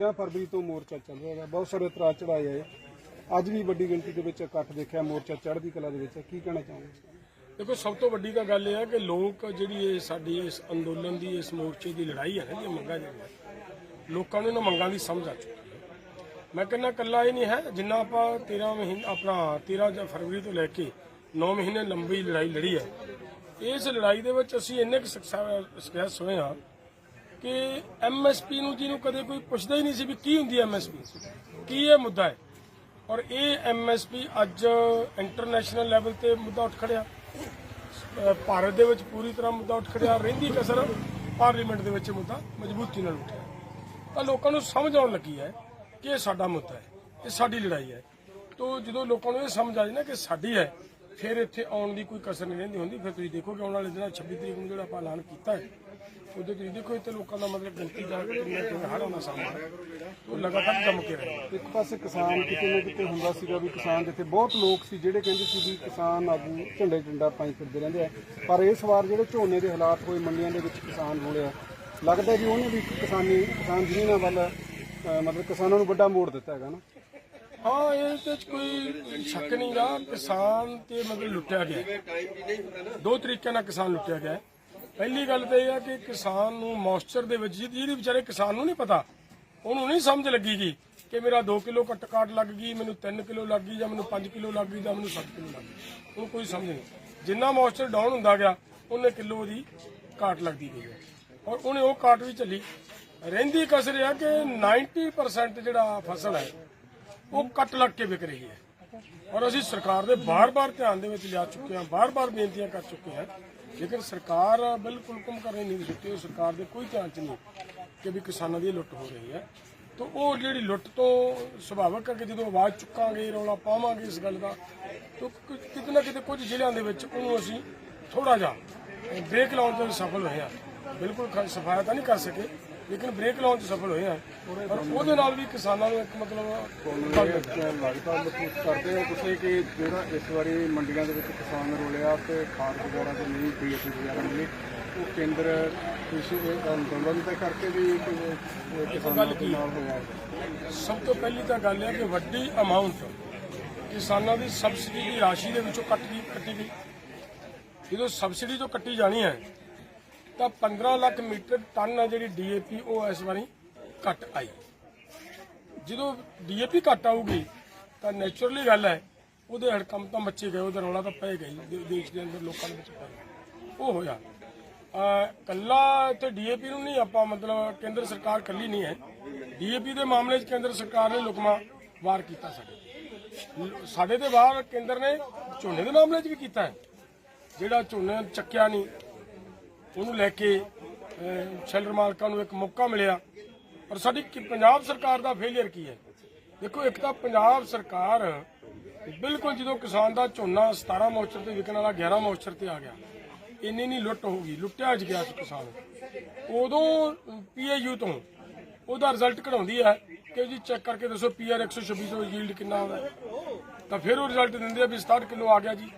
ਜਾਂ ਫਰਵਰੀ ਤੋਂ ਮੋਰਚਾ ਚੱਲ ਰਿਹਾ ਹੈ ਬਹੁਤ ਸਾਰੇ ਉਤਰਾਅ ਚੜਾਏ ਆਏ ਅੱਜ ਵੀ ਵੱਡੀ ਗਿਣਤੀ ਦੇ ਵਿੱਚ ਇਕੱਠ ਦੇਖਿਆ ਮੋਰਚਾ ਚੜ੍ਹਦੀ ਕਲਾ ਦੇ ਵਿੱਚ। ਕੀ ਕਹਿਣਾ ਚਾਹੋਗੇ? ਦੇਖੋ, ਸਭ ਤੋਂ ਵੱਡੀ ਤਾਂ ਗੱਲ ਇਹ ਹੈ ਕਿ ਲੋਕ ਜਿਹੜੀ ਇਹ ਸਾਡੀ ਇਸ ਅੰਦੋਲਨ ਦੀ, ਇਸ ਮੋਰਚੇ ਦੀ ਲੜਾਈ ਹੈ ਨਾ, ਇਹ ਮੰਗਾਂ ਜਿਹੜੀਆਂ ਲੋਕਾਂ ਨੂੰ ਇਹਨਾਂ ਮੰਗਾਂ ਦੀ ਸਮਝ ਆ ਚੁੱਕੀ ਹੈ। ਮੈਂ ਕਹਿੰਦਾ ਕੱਲਾ ਇਹ ਨਹੀਂ ਹੈ, ਜਿੰਨਾ ਆਪਾਂ 13 ਮਹੀਨੇ, ਆਪਣਾ 13 ਜ- ਫਰਵਰੀ ਤੋਂ ਲੈ ਕੇ 9 ਮਹੀਨੇ ਲੰਬੀ ਲੜਾਈ ਲੜੀ ਹੈ ਇਸ ਲੜਾਈ ਦੇ ਵਿੱਚ ਅਸੀਂ ਇੰਨੇ ਕੁ ਸਕਸੈਸ ਹੋਏ ਹਾਂ ਕਿ ਐਮਐਸਪੀ ਨੂੰ ਜਿਹਨੂੰ ਕਦੇ ਕੋਈ ਪੁੱਛਦਾ ਹੀ ਨਹੀਂ ਸੀ ਵੀ ਕੀ ਹੁੰਦੀ ਹੈ ਐਮਐਸਪੀ ਕੀ ਇਹ ਮੁੱਦਾ ਹੈ? ਔਰ ਇਹ ਐਮਐਸਪੀ ਅੱਜ ਇੰਟਰਨੈਸ਼ਨਲ ਲੈਵਲ ਤੇ ਮੁੱਦਾ ਉੱਠ ਖੜਿਆ। ਭਾਰਤ ਦੇ ਵਿੱਚ ਪੂਰੀ ਤਰ੍ਹਾਂ ਮੁੱਦਾ ਉੱਠ ਖੜਿਆ, ਰਹਿੰਦੀ ਕਸਰ ਪਾਰਲੀਮੈਂਟ ਦੇ ਵਿੱਚ ਮੁੱਦਾ ਮਜ਼ਬੂਤੀ ਨਾਲ ਉੱਠਿਆ। ਤਾਂ ਲੋਕਾਂ ਨੂੰ ਸਮਝ ਆਉਣ ਲੱਗੀ ਹੈ ਕਿ ਇਹ ਸਾਡਾ ਮੁੱਦਾ ਹੈ, ਇਹ ਸਾਡੀ ਲੜਾਈ ਹੈ। ਤੋਂ ਜਦੋਂ ਲੋਕਾਂ ਨੂੰ ਇਹ ਸਮਝ ਆ ਜਾਏ ਨਾ ਕਿ ਸਾਡੀ ਹੈ, ਫਿਰ ਇੱਥੇ ਆਉਣ ਦੀ ਕੋਈ ਕਸਰ ਨਹੀਂ ਰਹਿੰਦੀ ਹੁੰਦੀ। ਫਿਰ ਤੁਸੀਂ ਦੇਖੋ ਕਿ ਆਉਣ ਵਾਲੇ ਦਿਨਾਂ 26 ਤਰੀਕ ਨੂੰ ਜਿਹੜਾ ਆਪਾਂ ਐਲਾਨ ਕੀਤਾ ਹੈ ਉਹਦੇ ਤੁਸੀਂ ਦੇਖੋ ਇੱਥੇ ਲੋਕਾਂ ਦਾ ਮਤਲਬ ਗਿਣਤੀ ਜਾ ਕੇ ਕਿੰਨਾ ਕਿੰਨਾ ਹੜ ਆਉਣਾ ਸਾਹਮਣੇ ਉਹ ਲਗਾਤਾਰ ਕੰਮ ਕੇ ਰਹੇ। ਇੱਕ ਪਾਸੇ ਕਿਸਾਨ ਕਿਤੇ ਨਾ ਕਿਤੇ ਹੁੰਦਾ ਸੀਗਾ ਵੀ ਕਿਸਾਨ ਜਿੱਥੇ ਬਹੁਤ ਲੋਕ ਸੀ ਜਿਹੜੇ ਕਹਿੰਦੇ ਸੀ ਵੀ ਕਿਸਾਨ ਆਗੂ ਝੰਡੇ ਝੰਡਾ ਪਾਈ ਫਿਰਦੇ ਰਹਿੰਦੇ ਆ। ਪਰ ਇਸ ਵਾਰ ਜਿਹੜੇ ਝੋਨੇ ਦੇ ਹਾਲਾਤ ਹੋਏ ਮੰਡੀਆਂ ਦੇ ਵਿੱਚ ਕਿਸਾਨ ਰੋਲਿਆ ਲੱਗਦਾ ਵੀ ਉਹਨੇ ਵੀ ਕਿਸਾਨੀ ਕਿਸਾਨ ਜ਼ਮੀਨਾਂ ਵੱਲ ਮਤਲਬ ਕਿਸਾਨਾਂ ਨੂੰ ਵੱਡਾ ਮੋੜ ਦਿੱਤਾ ਹੈਗਾ ਨਾ। ਹਾਂ ਇਹ ਤੇ ਕੋਈ ਸ਼ੱਕ ਨਹੀਂ ਗਾ। ਕਿਸਾਨ ਤੇ ਮਤਲਬ ਲੁੱਟਿਆ ਗਿਆ। ਦੋ ਤਰੀਕਿਆਂ ਨਾਲ ਕਿਸਾਨ ਲੁੱਟਿਆ ਗਿਆ। ਹੈ। ਪਹਿਲੀ ਗੱਲ ਤਾਂ ਇਹ ਹੈ ਕਿ ਕਿਸਾਨ ਨੂੰ ਮੌਇਸਚਰ ਦੇ ਵਿੱਚ, ਜਿਹਦੀ ਵਿਚਾਰੇ ਕਿਸਾਨ ਨੂੰ ਨਹੀਂ ਪਤਾ, ਉਹਨੂੰ ਨਹੀਂ ਸਮਝ ਲੱਗੀਗੀ ਕਿ ਮੇਰਾ 2 ਕਿਲੋ ਕੱਟ ਕਾਟ ਲੱਗ ਗਈ, ਮੈਨੂੰ 3 ਕਿਲੋ ਲੱਗ ਗਈ ਜਾਂ ਮੈਨੂੰ 5 ਕਿਲੋ ਲੱਗ ਗਈ ਜਾਂ ਮੈਨੂੰ 7 ਕਿਲੋ ਲੱਗ ਗਈ। ਉਹਨੂੰ ਕੋਈ ਸਮਝ ਨਹੀਂ। ਜਿੰਨਾ ਮੌਇਸਚਰ ਡਾਊਨ ਹੁੰਦਾ ਗਿਆ, ਉਹਨੇ ਕਿਲੋ ਦੀ ਕਾਟ ਲੱਗਦੀ ਗਈ ਹੈ ਔਰ ਉਹਨੇ ਉਹ ਕਾਟ ਵੀ ਚੱਲੀ ਰਹਿੰਦੀ ਕਸਰ ਆ ਕਿ 90% ਜਿਹੜਾ ਫਸਲ ਹੈ, ਉਹ ਕੱਟ ਲੱਗ ਕੇ ਵਿਕ ਰਹੀ ਹੈ। ਔਰ ਅਸੀਂ ਸਰਕਾਰ ਦੇ ਬਾਰ-ਬਾਰ ਧਿਆਨ ਦੇ ਵਿੱਚ ਲਿਆ ਚੁੱਕੇ ਹਾਂ, ਬਾਰ-ਬਾਰ ਬੇਨਤੀਆਂ ਕਰ ਚੁੱਕੇ ਹਾਂ ਲੇਕਿਨ ਸਰਕਾਰ ਬਿਲਕੁਲ ਹੁਕਮ ਕਰਨੀ ਨਹੀਂ ਦਿੱਤੀ ਸਰਕਾਰ ਦੇ ਕੋਈ ਧਿਆਨ ਚ ਨਹੀਂ ਕਿ ਵੀ ਕਿਸਾਨਾਂ ਦੀ ਲੁੱਟ ਹੋ ਰਹੀ ਹੈ। ਤਾਂ ਉਹ ਜਿਹੜੀ ਲੁੱਟ ਤੋਂ ਸੁਭਾਵਕ ਹੈ ਕਿ ਜਦੋਂ ਆਵਾਜ਼ ਚੁੱਕਾਂਗੇ, ਰੌਲਾ ਪਾਵਾਂਗੇ ਇਸ ਗੱਲ ਦਾ, ਤਾਂ ਕਿਤੇ ਨਾ ਕਿਤੇ ਕੁਝ ਜ਼ਿਲ੍ਹਿਆਂ ਦੇ ਵਿੱਚ ਉਹਨੂੰ ਅਸੀਂ ਥੋੜਾ ਜਿਹਾ ਬ੍ਰੇਕ ਲਾਉਣ ਤੋਂ ਸਫਲ ਹੋਏ ਹਾਂ। ਬਿਲਕੁਲ ਸਫਾਇਆ ਤਾਂ ਨਹੀਂ ਕਰ ਸਕੇ ਲੇਕਿਨ ਬ੍ਰੇਕ ਲਾਉਣ 'ਚ ਸਫਲ ਹੋਏ ਹਾਂ ਪਰ ਉਹਦੇ ਨਾਲ ਵੀ ਕਿਸਾਨਾਂ ਨੂੰ ਇੱਕ ਮਤਲਬ ਮਹਿਸੂਸ ਕਰਦੇ ਹੋ ਤੁਸੀਂ ਕਿ ਜਿਹੜਾ ਇਸ ਵਾਰੀ ਮੰਡੀਆਂ ਦੇ ਵਿੱਚ ਕਿਸਾਨ ਰੋਲਿਆ ਤੇ ਖਾਦ ਵਗੈਰਾ ਤੇ ਨਹੀਂ ਡੀਏਪੀ ਵਗੈਰਾ ਮਿਲੀ ਉਹ ਕੇਂਦਰ ਕ੍ਰਿਸ਼ੀ ਅੰਦੋਲਨ ਦੇ ਕਰਕੇ ਵੀ ਕੋਈ ਕਿਸਾਨਾਂ ਦੇ ਨਾਲ ਹੋਇਆ ਹੈ? ਸਭ ਤੋਂ ਪਹਿਲੀ ਤਾਂ ਗੱਲ ਹੈ ਕਿ ਵੱਡੀ ਅਮਾਉਂਟ ਕਿਸਾਨਾਂ ਦੀ ਸਬਸਿਡੀ ਦੀ ਰਾਸ਼ੀ ਦੇ ਵਿੱਚੋਂ ਕੱਟ ਗਈ ਕੱਟੀ ਗਈ। ਜਦੋਂ ਸਬਸਿਡੀ ਤੋਂ ਕੱਟੀ ਜਾਣੀ ਹੈ ਤਾਂ 15 ਲੱਖ ਮੀਟਰ ਟਨ ਹੈ ਜਿਹੜੀ ਡੀਏਪੀ, ਉਹ ਇਸ ਵਾਰੀ ਘਟ ਆਈ। ਜਦੋਂ ਡੀਏਪੀ ਘਟ ਆਊਗੀ, ਤਾਂ ਨੇਚਰਲੀ ਗੱਲ ਹੈ, ਉਹਦੇ ਹੜਕੰਮ ਤਾਂ ਮੱਚੇ ਗਏ, ਉਹਦਾ ਰੌਲਾ ਤਾਂ ਪੈ ਗਈ ਦੇ- ਦੇਸ਼ ਦੇ ਅੰਦਰ ਲੋਕਾਂ ਦੇ ਵਿੱਚ ਪੈ ਉਹ ਹੋਇਆ। ਅਹ ਕੱਲਾ ਤੇ ਡੀਏਪੀ ਨੂੰ ਨਹੀਂ ਆਪਾਂ ਮਤਲਬ ਕੇਂਦਰ ਸਰਕਾਰ ਕੱਲੀ ਨਹੀਂ ਹੈ। ਡੀਏਪੀ ਦੇ ਮਾਮਲੇ 'ਚ ਕੇਂਦਰ ਸਰਕਾਰ ਨੇ ਲੁਕਮਾ ਵਾਰ ਕੀਤਾ ਸਾਡੇ ਸਾਡੇ ਦੇ ਬਾਹਰ ਕੇਂਦਰ ਨੇ ਝੋਨੇ ਦੇ ਮਾਮਲੇ 'ਚ ਵੀ ਕੀਤਾ ਹੈ। ਜਿਹੜਾ ਝੋਨੇ ਚੱਕਿਆ ਨਹੀਂ ਉਹਨੂੰ ਲੈ ਕੇ ਸ਼ੈਲਰ ਮਾਲਕਾਂ ਨੂੰ ਇੱਕ ਮੌਕਾ ਮਿਲਿਆ। ਪਰ ਸਾਡੀ ਪੰਜਾਬ ਸਰਕਾਰ ਦਾ ਫੇਲਿਅਰ ਕੀ ਹੈ? ਦੇਖੋ, ਇੱਕ ਤਾਂ ਪੰਜਾਬ ਸਰਕਾਰ ਬਿਲਕੁਲ ਜਦੋਂ ਕਿਸਾਨ ਦਾ ਝੋਨਾ 17 ਮੋਚਰ ਤੇ ਵਿਕਣ ਵਾਲਾ 11 ਮੋਚਰ ਤੇ ਆ ਗਿਆ, ਇੰਨੀ ਨਹੀਂ ਲੁੱਟ ਹੋ ਗਈ, ਲੁੱਟਿਆ ਜ ਗਿਆ ਸੀ ਕਿਸਾਨ। ਉਦੋਂ ਪੀਏਯੂ ਤੋਂ ਉਹਦਾ ਰਿਜ਼ਲਟ ਕਢਾਉਂਦੀ ਹੈ ਕਿ ਜੀ ਚੈੱਕ ਕਰਕੇ ਦੱਸੋ ਪੀਆਰ 126 ਤੋਂ ਯੀਲਡ ਕਿੰਨਾ ਆਉਂਦਾ ਤਾਂ ਫਿਰ ਉਹ ਰਿਜ਼ਲਟ ਦਿੰਦੇ ਆ ਵੀ 67 ਕਿਲੋ ਆ ਗਿਆ ਜੀ।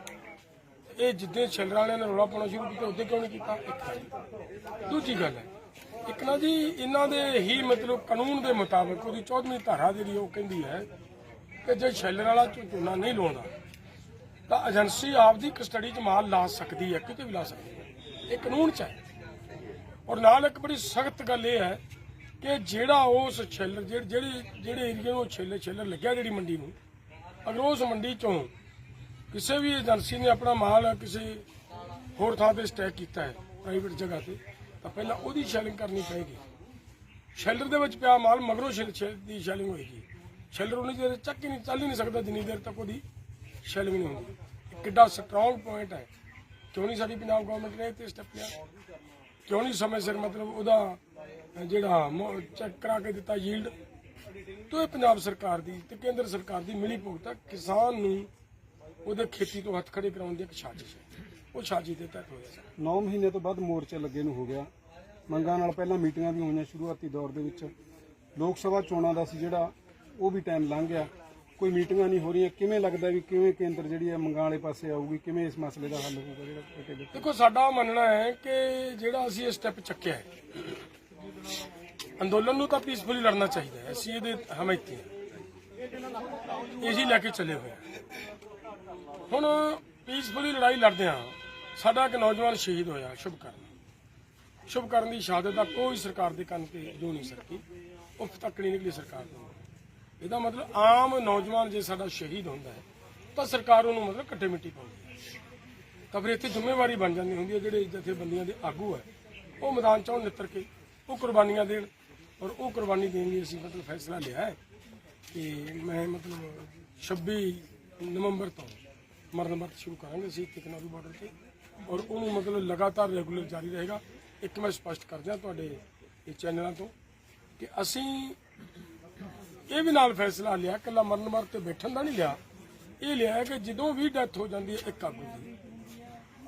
ਇਹ ਜਿੱਦੇ ਛਿਲਰ ਵਾਲਿਆਂ ਨੇ ਰੌਲਾ ਪਾਉਣਾ ਸ਼ੁਰੂ ਕੀਤਾ ਉਦੋਂ ਕਿਉਂ ਨਹੀਂ ਕੀਤਾ? ਇੱਕ ਗੱਲ। ਦੂਜੀ ਗੱਲ ਹੈ, ਇੱਕ ਨਾ ਜੀ, ਇਹਨਾਂ ਦੇ ਹੀ ਮਤਲਬ ਕਾਨੂੰਨ ਦੇ ਮੁਤਾਬਕ ਉਹਦੀ 14ਵੀਂ ਧਾਰਾ ਜਿਹੜੀ ਉਹ ਕਹਿੰਦੀ ਹੈ ਕਿ ਜੇ ਛਿਲਰ ਵਾਲਾ ਝੋ- ਝੋਨਾ ਨਹੀਂ ਲਾਉਂਦਾ, ਤਾਂ ਏਜੰਸੀ ਆਪਦੀ ਕਸਟਡੀ 'ਚ ਮਾਲ ਲਾ ਸਕਦੀ ਹੈ, ਕਿਤੇ ਵੀ ਲਾ ਸਕਦੀ ਹੈ। ਇਹ ਕਾਨੂੰਨ 'ਚ ਹੈ। ਔਰ ਨਾਲ ਇੱਕ ਬੜੀ ਸਖਤ ਗੱਲ ਇਹ ਹੈ ਕਿ ਜਿਹੜਾ ਉਸ ਛਿਲਰ, ਜਿਹੜੀ ਜਿਹੜੀ- ਜਿਹੜੇ ਏਰੀਆ ਨੂੰ ਛਿੱਲਰ ਛਿੱਲਰ ਲੱਗਿਆ ਜਿਹੜੀ ਮੰਡੀ ਨੂੰ, ਅਗਰ ਉਸ ਮੰਡੀ 'ਚੋਂ ਕਿਸੇ ਵੀ ਏਜੰਸੀ ਨੇ ਆਪਣਾ ਮਾਲ ਕਿਸੇ ਹੋਰ ਥਾਂ ਤੇ ਸਟੈਕ ਕੀਤਾ ਹੈ ਪ੍ਰਾਈਵੇਟ ਜਗ੍ਹਾ ਤੇ, ਤਾਂ ਪਹਿਲਾਂ ਉਹਦੀ ਸ਼ੈਲਿੰਗ ਕਰਨੀ ਪਏਗੀ। ਸ਼ੈਲਰ ਦੇ ਵਿੱਚ ਪਿਆ ਮਾਲ, ਮਗਰੋਂ ਸ਼ੈਲ ਦੀ ਸ਼ੈਲਿੰਗ ਹੋਏਗੀ। ਸ਼ੈਲਰ ਉਹਨੇ ਜਿਹੜੇ ਚੱਕ ਹੀ ਨਹੀਂ, ਚੱਲ ਹੀ ਨਹੀਂ ਸਕਦਾ ਜਿੰਨੀ ਦੇਰ ਤੱਕ ਉਹਦੀ ਸ਼ੈਲਿੰਗ ਨਹੀਂ ਹੁੰਦੀ। ਕਿੱਡਾ ਸਟਰੋਂਗ ਪੁਆਇੰਟ ਹੈ। ਕਿਉਂ ਨਹੀਂ ਸਾਡੀ ਪੰਜਾਬ ਗਵਰਨਮੈਂਟ ਨੇ ਇਹ ਤੇ ਸਟੈਪ ਲਿਆ? ਕਿਉਂ ਨਹੀਂ ਸਮੇਂ ਸਿਰ ਮਤਲਬ ਉਹਦਾ ਜਿਹੜਾ ਚੈੱਕ ਕਰਾ ਕੇ ਦਿੱਤਾ ਯੀਲਡ ਤੋਂ ਇਹ ਪੰਜਾਬ ਸਰਕਾਰ ਦੀ ਤੇ ਕੇਂਦਰ ਸਰਕਾਰ ਦੀ ਮਿਲੀ ਭੁਗਤ ਕਿਸਾਨ ਨੂੰ ਉਹਦੇ ਖੇਤੀ ਤੋਂ ਹੱਥ ਖੜੇ ਕਰਾਉਣ ਦੀ ਇੱਕ ਸਾਜ਼ਿਸ਼ ਹੈ। ਉਹ ਸਾਜ਼ਿਸ਼ ਦੇ ਤਹਿਤ ਹੋਇਆ 9 ਮਹੀਨੇ ਤੋਂ ਬਾਅਦ ਮੋਰਚੇ ਲੱਗੇ ਨੂੰ ਹੋ ਗਿਆ। ਮੰਗਾਂ ਨਾਲ ਪਹਿਲਾਂ ਮੀਟਿੰਗਾਂ ਵੀ ਹੋਈਆਂ ਸ਼ੁਰੂਆਤੀ ਦੌਰ ਦੇ ਵਿੱਚ। ਲੋਕ ਸਭਾ ਚੋਣਾਂ ਦਾ ਸੀ ਜਿਹੜਾ ਉਹ ਵੀ ਟਾਈਮ ਲੰਘ ਗਿਆ। ਕੋਈ ਮੀਟਿੰਗਾਂ ਨਹੀਂ ਹੋ ਰਹੀਆਂ। ਕਿਵੇਂ ਲੱਗਦਾ ਵੀ ਕਿਵੇਂ ਕੇਂਦਰ ਜਿਹੜੀ ਹੈ ਮੰਗਾਂ ਵਾਲੇ ਪਾਸੇ ਆਊਗੀ? ਕਿਵੇਂ ਇਸ ਮਸਲੇ ਦਾ ਹੱਲ ਹੋਊਗਾ ਜਿਹੜਾ ਦੇਖੋ ਸਾਡਾ ਮੰਨਣਾ ਹੈ ਕਿ ਜਿਹੜਾ ਅਸੀਂ ਇਹ ਸਟੈਪ ਚੱਕਿਆ ਹੈ ਅੰਦੋਲਨ ਨੂੰ ਤਾਂ ਪੀਸਫੁਲੀ ਲੜਨਾ ਚਾਹੀਦਾ ਹੈ। ਅਸੀਂ ਇਹਦੇ ਹਮਾਇਤੀ ਹਾਂ ਇਹੀ ਲੈ ਕੇ ਚੱਲੇ ਹੋਏ ਹੁਣ ਪੀਸਫੁਲੀ ਲੜਾਈ ਲੜਦੇ ਹਾਂ। ਸਾਡਾ ਇੱਕ ਨੌਜਵਾਨ ਸ਼ਹੀਦ ਹੋਇਆ, ਸ਼ੁਭਕਰਨ। ਸ਼ੁਭਕਰਨ ਦੀ ਸ਼ਹਾਦਤ ਦਾ ਕੋਈ ਸਰਕਾਰ ਦੇ ਕੰਨ ਤੇ ਜੋ ਨਹੀਂ ਸਕਦੀ। ਉਹ ਤੱਕ ਨਹੀਂ ਨਿਕਲੀ ਸਰਕਾਰ ਤੋਂ ਇਹਦਾ ਮਤਲਬ ਆਮ ਨੌਜਵਾਨ ਜੇ ਸਾਡਾ ਸ਼ਹੀਦ ਹੁੰਦਾ ਹੈ, ਤਾਂ ਸਰਕਾਰ ਉਹਨੂੰ ਮਤਲਬ ਕੱਟੇ ਮਿੱਟੀ ਪਾਉਂਦੀ ਹੈ। ਤਾਂ ਫਿਰ ਇੱਥੇ ਜ਼ਿੰਮੇਵਾਰੀ ਬਣ ਜਾਂਦੀ ਹੁੰਦੀ ਹੈ, ਜਿਹੜੇ ਜਥੇਬੰਦੀਆਂ ਦੇ ਆਗੂ ਹੈ, ਉਹ ਮੈਦਾਨ ਚੋਂ ਨਿੱਤਰ ਕੇ ਉਹ ਕੁਰਬਾਨੀਆਂ ਦੇਣ। ਔਰ ਉਹ ਕੁਰਬਾਨੀ ਦੇਣ ਲਈ ਅਸੀਂ ਮਤਲਬ ਫੈਸਲਾ ਲਿਆ ਹੈ ਕਿ ਮੈਂ ਮਤਲਬ 26 ਨਵੰਬਰ ਤੋਂ ਮਰਨ ਮਰਤ ਸ਼ੁਰੂ ਕਰਾਂਗੇ ਅਸੀਂ ਕਿਕਨਾਰੂ ਬਾਰਡਰ ਤੇ। ਔਰ ਉਹਨੂੰ ਮਤਲਬ ਲਗਾਤਾਰ ਰੈਗੂਲਰ ਜਾਰੀ ਰਹੇਗਾ। ਇੱਕ ਮੈਂ ਸਪਸ਼ਟ ਕਰ ਦਿਆਂ ਤੁਹਾਡੇ ਇਹ ਚੈਨਲਾਂ ਤੋਂ ਕਿ ਅਸੀਂ ਇਹ ਵੀ ਨਾਲ ਫੈਸਲਾ ਲਿਆ ਕੱਲਾ ਮਰਨ ਮਰ ਤੇ ਬੈਠਣ ਦਾ ਨਹੀਂ ਲਿਆ। ਇਹ ਲਿਆ ਕਿ ਜਦੋਂ ਵੀ ਡੈਥ ਹੋ ਜਾਂਦੀ ਹੈ, ਇੱਕ ਆਗੂ ਦੀ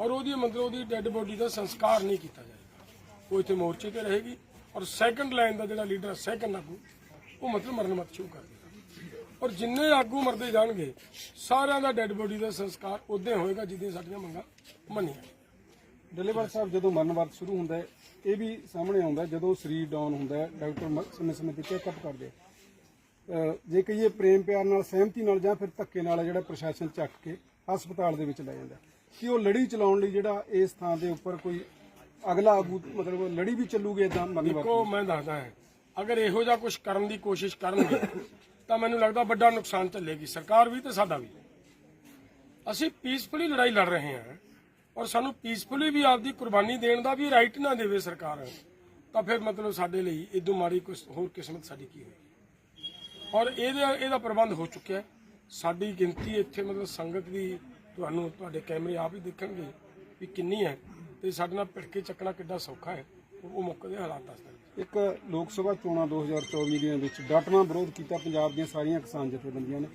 ਔਰ ਉਹਦੀ ਮਤਲਬ ਉਹਦੀ ਡੈੱਡ ਬੋਡੀ ਦਾ ਸੰਸਕਾਰ ਨਹੀਂ ਕੀਤਾ ਜਾਏਗਾ। ਉਹ ਇੱਥੇ ਮੋਰਚੇ ਤੇ ਰਹੇਗੀ। ਔਰ ਸੈਕੰਡ ਲਾਈਨ ਦਾ ਜਿਹੜਾ ਲੀਡਰ ਸੈਕੰਡ ਆਗੂ, ਉਹ ਮਤਲਬ ਮਰਨ ਮਤ ਸ਼ੁਰੂ ਕਰ ਔਰ ਜਿੰਨੇ ਆਗੂ ਮਰਦੇ ਜਾਣਗੇ ਸਾਰਿਆਂ ਦਾ ਡੈੱਡ ਬੋਡੀ ਦਾ ਸੰਸਕਾਰ ਉਦੋਂ ਹੋਏਗਾ ਜਿੱਦਾਂ ਸਾਡੀਆਂ ਮੰਗਾਂ ਮੰਨੀਆਂ ਡੱਲੇਵਾਲ ਸਾਹਿਬ ਜਦੋਂ ਮਰਨ ਵਰਤ ਸ਼ੁਰੂ ਹੁੰਦਾ ਹੈ ਇਹ ਵੀ ਸਾਹਮਣੇ ਆਉਂਦਾ ਜਦੋਂ ਸਰੀਰ ਡਾਊਨ ਹੁੰਦਾ ਹੈ ਡਾਕਟਰ ਸਮੇਂ ਸਮੇਂ ਤੇ ਚੈੱਕਅਪ ਕਰਦੇ ਜੇ ਕਹੀਏ ਪ੍ਰੇਮ ਪਿਆਰ ਨਾਲ ਸਹਿਮਤੀ ਨਾਲ ਜਾਂ ਫਿਰ ਧੱਕੇ ਨਾਲ ਜਿਹੜਾ ਪ੍ਰਸ਼ਾਸਨ ਚੱਕ ਕੇ ਹਸਪਤਾਲ ਦੇ ਵਿੱਚ ਲੈ ਜਾਂਦਾ। ਕਿ ਉਹ ਲੜੀ ਚਲਾਉਣ ਲਈ ਜਿਹੜਾ ਇਸ ਥਾਂ ਦੇ ਉੱਪਰ ਕੋਈ ਅਗਲਾ ਆਗੂ ਮਤਲਬ ਲੜੀ ਵੀ ਚੱਲੂਗੀ ਇਦਾਂ ਦੇਖੋ ਮੈਂ ਦੱਸਦਾ ਹਾਂ ਅਗਰ ਇਹੋ ਜਿਹਾ ਕੁਝ ਕਰਨ ਦੀ ਕੋਸ਼ਿਸ਼ ਕਰਨਗੇ ਤਾਂ ਮੈਨੂੰ ਲੱਗਦਾ ਵੱਡਾ ਨੁਕਸਾਨ ਝੱਲੇਗੀ ਸਰਕਾਰ ਵੀ ਤੇ ਸਾਡਾ ਵੀ। ਅਸੀਂ ਪੀਸਫੁਲੀ ਲੜਾਈ ਲੜ ਰਹੇ ਹਾਂ ਔਰ ਸਾਨੂੰ ਪੀਸਫੁਲੀ ਵੀ ਆਪਦੀ ਕੁਰਬਾਨੀ ਦੇਣ ਦਾ ਵੀ ਰਾਈਟ ਨਾ ਦੇਵੇ ਸਰਕਾਰ, ਤਾਂ ਫਿਰ ਮਤਲਬ ਸਾਡੇ ਲਈ ਇਦੋਂ ਮਾੜੀ ਕੁਛ ਹੋਰ ਕਿਸਮਤ ਸਾਡੀ ਕੀ ਹੋਏਗੀ? ਔਰ ਇਹਦਾ ਇਹਦਾ ਪ੍ਰਬੰਧ ਹੋ ਚੁੱਕਿਆ ਸਾਡੀ ਗਿਣਤੀ ਇੱਥੇ ਮਤਲਬ ਸੰਗਤ ਦੀ ਤੁਹਾਨੂੰ, ਤੁਹਾਡੇ ਕੈਮਰੇ ਆਪ ਹੀ ਦੇਖਣਗੇ ਵੀ ਕਿੰਨੀ ਹੈ ਤੇ ਸਾਡੇ ਨਾਲ ਭਿੜਕੇ ਚੱਕਣਾ ਕਿੱਡਾ ਸੌਖਾ ਹੈ, ਉਹ ਉਹ ਮੌਕੇ ਦੇ ਹਾਲਾਤ ਦੱਸਦੇ ਇੱਕ ਲੋਕ ਸਭਾ ਚੋਣਾਂ 2024 ਦੀਆਂ ਵਿੱਚ ਡਟਵਾਂ ਵਿਰੋਧ ਕੀਤਾ ਪੰਜਾਬ ਦੀਆਂ ਸਾਰੀਆਂ ਕਿਸਾਨ ਜਥੇਬੰਦੀਆਂ ਨੇ।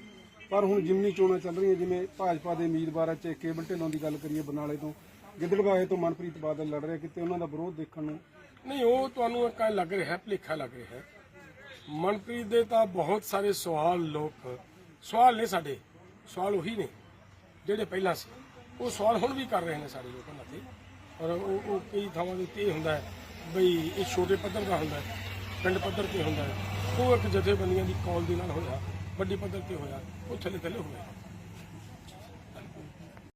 ਪਰ ਹੁਣ ਜਿਮਨੀ ਚੋਣਾਂ ਚੱਲ ਰਹੀਆਂ, ਜਿਵੇਂ ਭਾਜਪਾ ਦੇ ਉਮੀਦਵਾਰਾਂ ਚ ਕੇਬਲ ਢਿੱਲੋਂ ਦੀ ਗੱਲ ਕਰੀਏ, ਬਰਨਾਲੇ ਤੋਂ ਗਿੱਦੜਬਾਹੇ ਤੋਂ ਮਨਪ੍ਰੀਤ ਬਾਦਲ ਲੜ ਰਹੇ, ਕਿਤੇ ਉਹਨਾਂ ਦਾ ਵਿਰੋਧ ਦੇਖਣ ਨੂੰ ਨਹੀਂ, ਉਹ ਤੁਹਾਨੂੰ ਇੱਕ ਲੱਗ ਰਿਹਾ ਹੈ ਭੁਲੇਖਾ ਲੱਗ ਰਿਹਾ ਮਨਪ੍ਰੀਤ ਦੇ ਤਾਂ ਬਹੁਤ ਸਾਰੇ ਸਵਾਲ ਲੋਕ, ਸਵਾਲ ਨੇ ਸਾਡੇ, ਸਵਾਲ ਉਹੀ ਨੇ ਜਿਹੜੇ ਪਹਿਲਾਂ ਸੀ। ਉਹ ਸਵਾਲ ਹੁਣ ਵੀ ਕਰ ਰਹੇ ਨੇ ਸਾਡੇ ਲੋਕਾਂ ਨਾਲ ਔਰ ਉਹ ਉਹ ਕਈ ਥਾਵਾਂ ਦੇ ਉੱਤੇ ਇਹ ਹੁੰਦਾ ਹੈ ਬਈ, ਇਹ ਛੋਟੇ ਪੱਧਰ ਦਾ ਹੁੰਦਾ ਹੈ, ਪਿੰਡ ਪੱਧਰ ਤੇ ਹੁੰਦਾ ਹੈ। ਉਹ ਇੱਕ ਜਥੇਬੰਦੀਆਂ ਦੀ ਕੌਲ ਦੇ ਨਾਲ ਹੋਇਆ, ਵੱਡੀ ਪੱਧਰ ਤੇ ਹੋਇਆ, ਉਹ ਥੱਲੇ ਥੱਲੇ ਹੋਇਆ।